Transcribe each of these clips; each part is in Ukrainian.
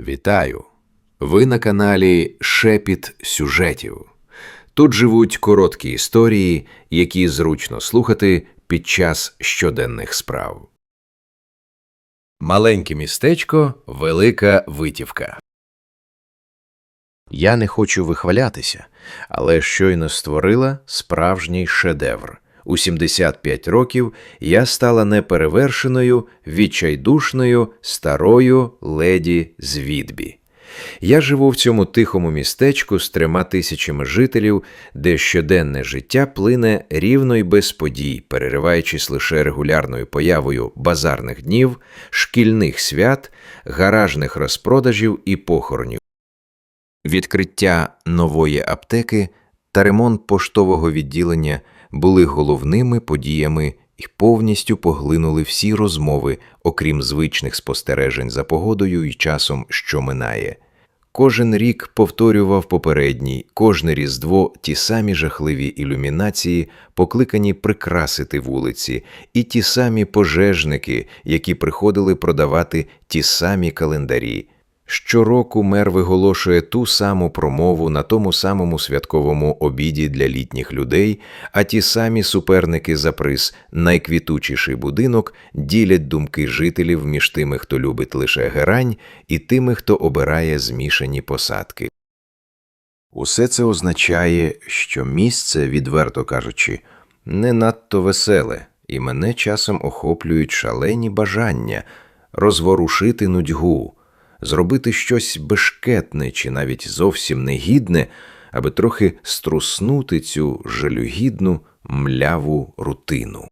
Вітаю! Ви на каналі Шепіт сюжетів. Тут живуть короткі історії, які зручно слухати під час щоденних справ. Маленьке містечко, велика витівка. Я не хочу вихвалятися, але щойно створила справжній шедевр. У 75 років я стала неперевершеною, відчайдушною, старою леді з Відбі. Я живу в цьому тихому містечку з трьома тисячами жителів, де щоденне життя плине рівно й без подій, перериваючись лише регулярною появою базарних днів, шкільних свят, гаражних розпродажів і похоронів. Відкриття нової аптеки та ремонт поштового відділення були головними подіями і повністю поглинули всі розмови, окрім звичних спостережень за погодою і часом, що минає. Кожен рік повторював попередній, кожне різдво ті самі жахливі ілюмінації, покликані прикрасити вулиці, і ті самі пожежники, які приходили продавати ті самі календарі. Щороку мер виголошує ту саму промову на тому самому святковому обіді для літніх людей, а ті самі суперники за приз найквітучіший будинок ділять думки жителів між тими, хто любить лише герань, і тими, хто обирає змішані посадки. Усе це означає, що місце, відверто кажучи, не надто веселе, і мене часом охоплюють шалені бажання розворушити нудьгу зробити щось бешкетне чи навіть зовсім негідне, аби трохи струснути цю жалюгідну мляву рутину.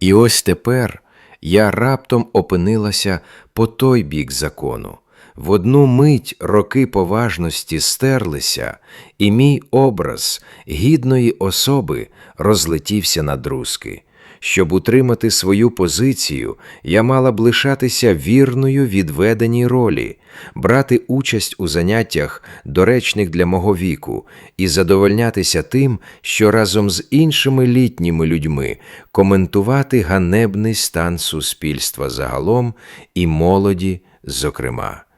І ось тепер я раптом опинилася по той бік закону. В одну мить роки поважності стерлися, і мій образ гідної особи розлетівся на друзки. Щоб утримати свою позицію, я мала б лишатися вірною відведеній ролі, брати участь у заняттях, доречних для мого віку, і задовольнятися тим, що разом з іншими літніми людьми коментувати ганебний стан суспільства загалом і молоді, зокрема.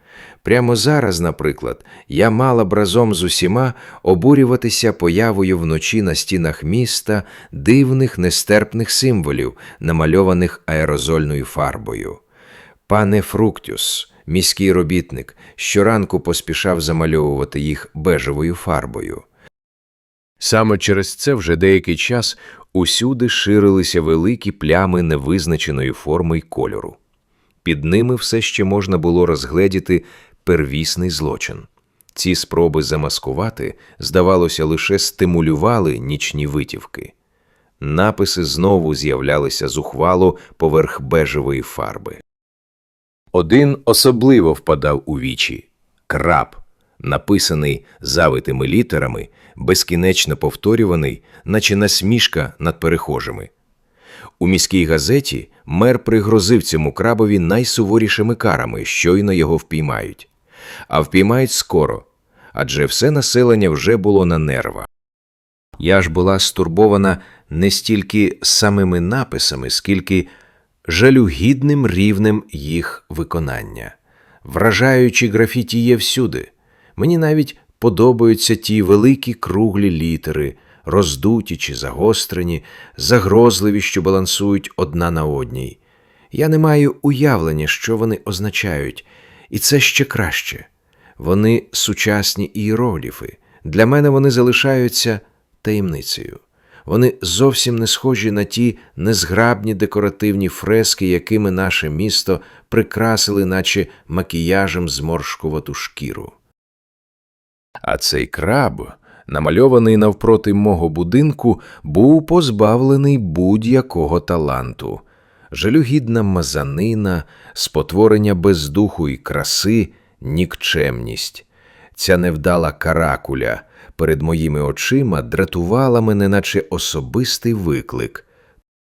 Прямо зараз, наприклад, я мала б разом з усіма обурюватися появою вночі на стінах міста дивних нестерпних символів, намальованих аерозольною фарбою. Пане Фруктюс, міський робітник, щоранку поспішав замальовувати їх бежевою фарбою. Саме через це вже деякий час усюди ширилися великі плями невизначеної форми й кольору. Під ними все ще можна було розгледіти первісний злочин. Ці спроби замаскувати, здавалося, лише стимулювали нічні витівки. Написи знову з'являлися зухвало поверх бежевої фарби. Один особливо впадав у вічі краб, написаний завитими літерами, безкінечно повторюваний, наче насмішка над перехожими. У міській газеті мер пригрозив цьому крабові найсуворішими карами, щойно його впіймають. А впіймають скоро, адже все населення вже було на нервах. Я ж була стурбована не стільки самими написами, скільки жалюгідним рівнем їх виконання. Вражаючі графіті є всюди. Мені навіть подобаються ті великі круглі літери, роздуті чи загострені, загрозливі, що балансують одна на одній. Я не маю уявлення, що вони означають, і це ще краще. Вони сучасні іерогліфи. Для мене вони залишаються таємницею. Вони зовсім не схожі на ті незграбні декоративні фрески, якими наше місто прикрасили, наче макіяжем зморшкувату шкіру. А цей краб, намальований навпроти мого будинку, був позбавлений будь-якого таланту. Жалюгідна мазанина, спотворення бездуху і краси, нікчемність. Ця невдала каракуля перед моїми очима дратувала мене, наче особистий виклик.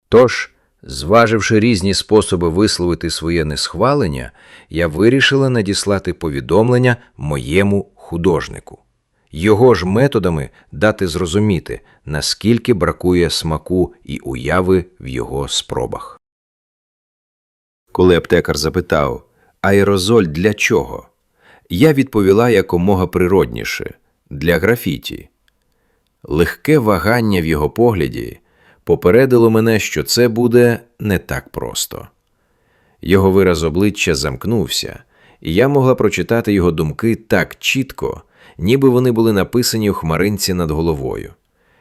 Тож, зваживши різні способи висловити своє несхвалення, я вирішила надіслати повідомлення моєму художнику. Його ж методами дати зрозуміти, наскільки бракує смаку і уяви в його спробах. Коли аптекар запитав, аерозоль для чого? Я відповіла якомога природніше для графіті. Легке вагання в його погляді попередило мене, що це буде не так просто. Його вираз обличчя замкнувся, і я могла прочитати його думки так чітко, ніби вони були написані у хмаринці над головою.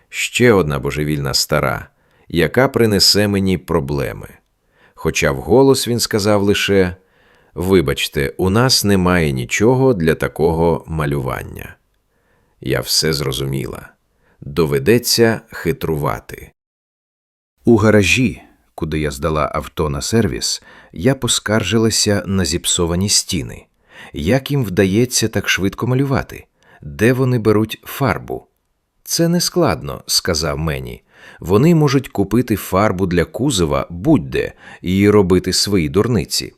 Ще одна божевільна стара, яка принесе мені проблеми. Хоча вголос він сказав лише Вибачте, у нас немає нічого для такого малювання. Я все зрозуміла. Доведеться хитрувати. У гаражі, куди я здала авто на сервіс, я поскаржилася на зіпсовані стіни. Як їм вдається так швидко малювати? Де вони беруть фарбу? Це не складно, сказав мені. Вони можуть купити фарбу для кузова будь-де і робити свої дурниці.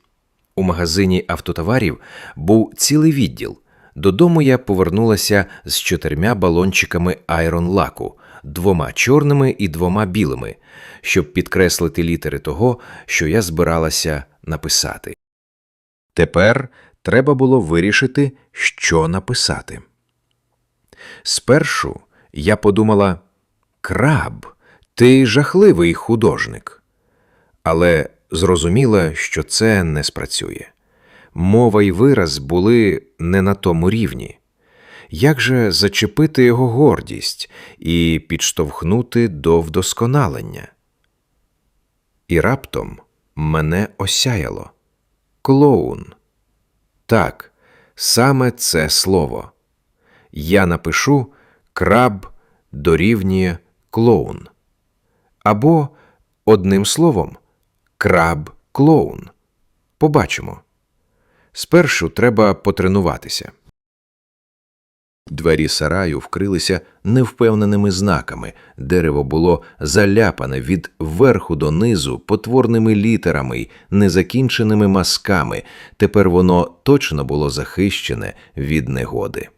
У магазині автотоварів був цілий відділ. Додому я повернулася з чотирма балончиками айрон лаку, двома чорними і двома білими, щоб підкреслити літери того, що я збиралася написати. Тепер треба було вирішити, що написати. Спершу я подумала краб, ти жахливий художник. Але зрозуміла, що це не спрацює. Мова й вираз були не на тому рівні. Як же зачепити його гордість і підштовхнути до вдосконалення? І раптом мене осяяло клоун. Так, саме це слово. Я напишу краб дорівнює клоун. Або, одним словом, краб клоун. Побачимо. Спершу треба потренуватися. Двері сараю вкрилися невпевненими знаками, дерево було заляпане від верху до низу потворними літерами й незакінченими мазками. Тепер воно точно було захищене від негоди.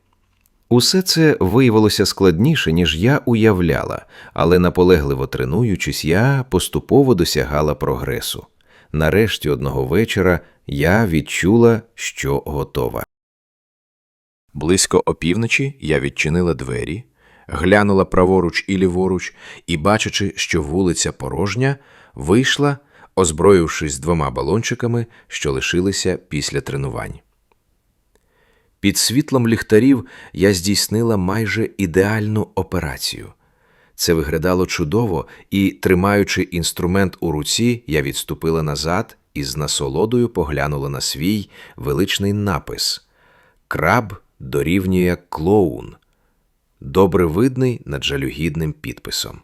Усе це виявилося складніше, ніж я уявляла, але наполегливо тренуючись, я поступово досягала прогресу. Нарешті одного вечора я відчула, що готова. Близько опівночі я відчинила двері, глянула праворуч і ліворуч і, бачачи, що вулиця порожня, вийшла, озброївшись двома балончиками, що лишилися після тренувань. Під світлом ліхтарів я здійснила майже ідеальну операцію. Це виглядало чудово, і, тримаючи інструмент у руці, я відступила назад і з насолодою поглянула на свій величний напис Краб дорівнює клоун, добре видний над жалюгідним підписом.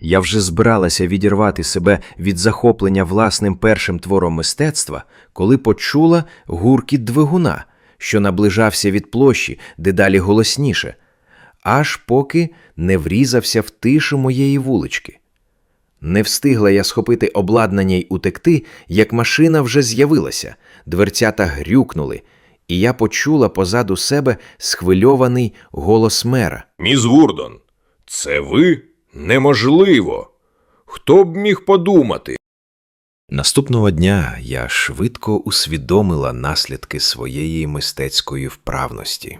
Я вже збиралася відірвати себе від захоплення власним першим твором мистецтва, коли почула гуркіт двигуна, що наближався від площі дедалі голосніше, аж поки не врізався в тишу моєї вулички. Не встигла я схопити обладнання й утекти, як машина вже з'явилася, дверцята грюкнули, і я почула позаду себе схвильований голос мера. Міс Гурдон, це ви? Неможливо. Хто б міг подумати? Наступного дня я швидко усвідомила наслідки своєї мистецької вправності.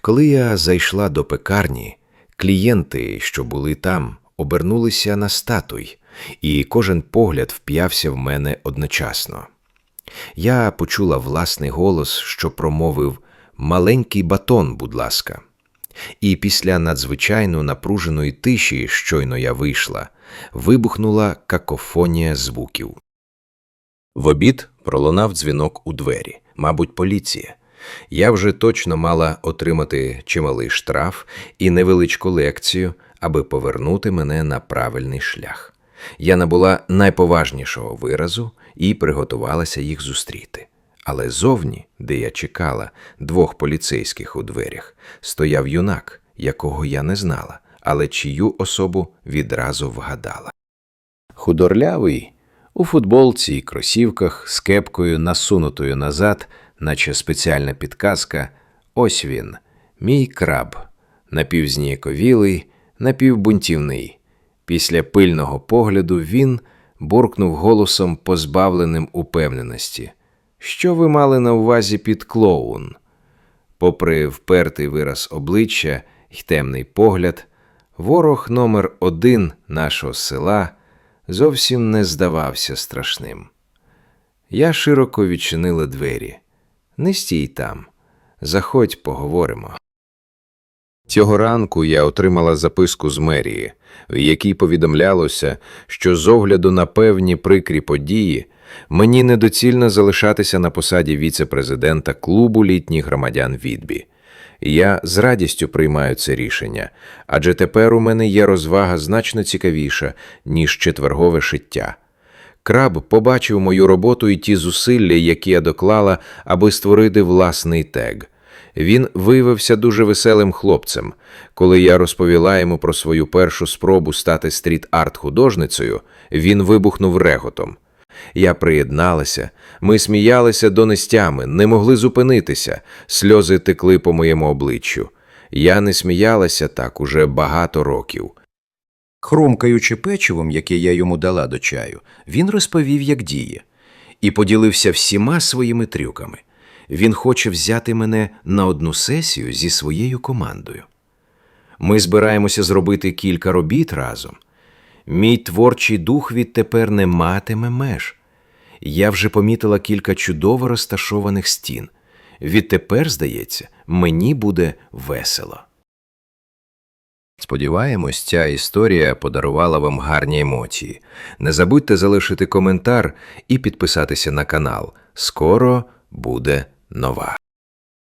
Коли я зайшла до пекарні, клієнти, що були там, обернулися на статуй, і кожен погляд вп'явся в мене одночасно. Я почула власний голос, що промовив маленький батон, будь ласка. І після надзвичайно напруженої тиші, щойно я вийшла, вибухнула какофонія звуків. В обід пролунав дзвінок у двері, мабуть, поліція. Я вже точно мала отримати чималий штраф і невеличку лекцію, аби повернути мене на правильний шлях. Я набула найповажнішого виразу і приготувалася їх зустріти. Але зовні, де я чекала двох поліцейських у дверях, стояв юнак, якого я не знала, але чию особу відразу вгадала. Худорлявий, у футболці і кросівках з кепкою насунутою назад, наче спеціальна підказка, ось він, мій краб, напівзніяковілий, напівбунтівний. Після пильного погляду він буркнув голосом, позбавленим упевненості. Що ви мали на увазі під клоун? Попри впертий вираз обличчя й темний погляд, ворог номер один нашого села зовсім не здавався страшним. Я широко відчинила двері. Не стій там. Заходь, поговоримо. Цього ранку я отримала записку з мерії, в якій повідомлялося, що з огляду на певні прикрі події мені недоцільно залишатися на посаді віце-президента клубу літніх громадян Відбі. Я з радістю приймаю це рішення, адже тепер у мене є розвага значно цікавіша, ніж четвергове шиття. Краб побачив мою роботу і ті зусилля, які я доклала, аби створити власний тег. Він виявився дуже веселим хлопцем. Коли я розповіла йому про свою першу спробу стати стріт-арт-художницею, він вибухнув реготом. Я приєдналася, ми сміялися до нестями, не могли зупинитися, сльози текли по моєму обличчю. Я не сміялася так уже багато років. Хрумкаючи печивом, яке я йому дала до чаю, він розповів, як діє, і поділився всіма своїми трюками. Він хоче взяти мене на одну сесію зі своєю командою. Ми збираємося зробити кілька робіт разом. Мій творчий дух відтепер не матиме меж. Я вже помітила кілька чудово розташованих стін. Відтепер, здається, мені буде весело. Сподіваємось, ця історія подарувала вам гарні емоції. Не забудьте залишити коментар і підписатися на канал. Скоро буде нова.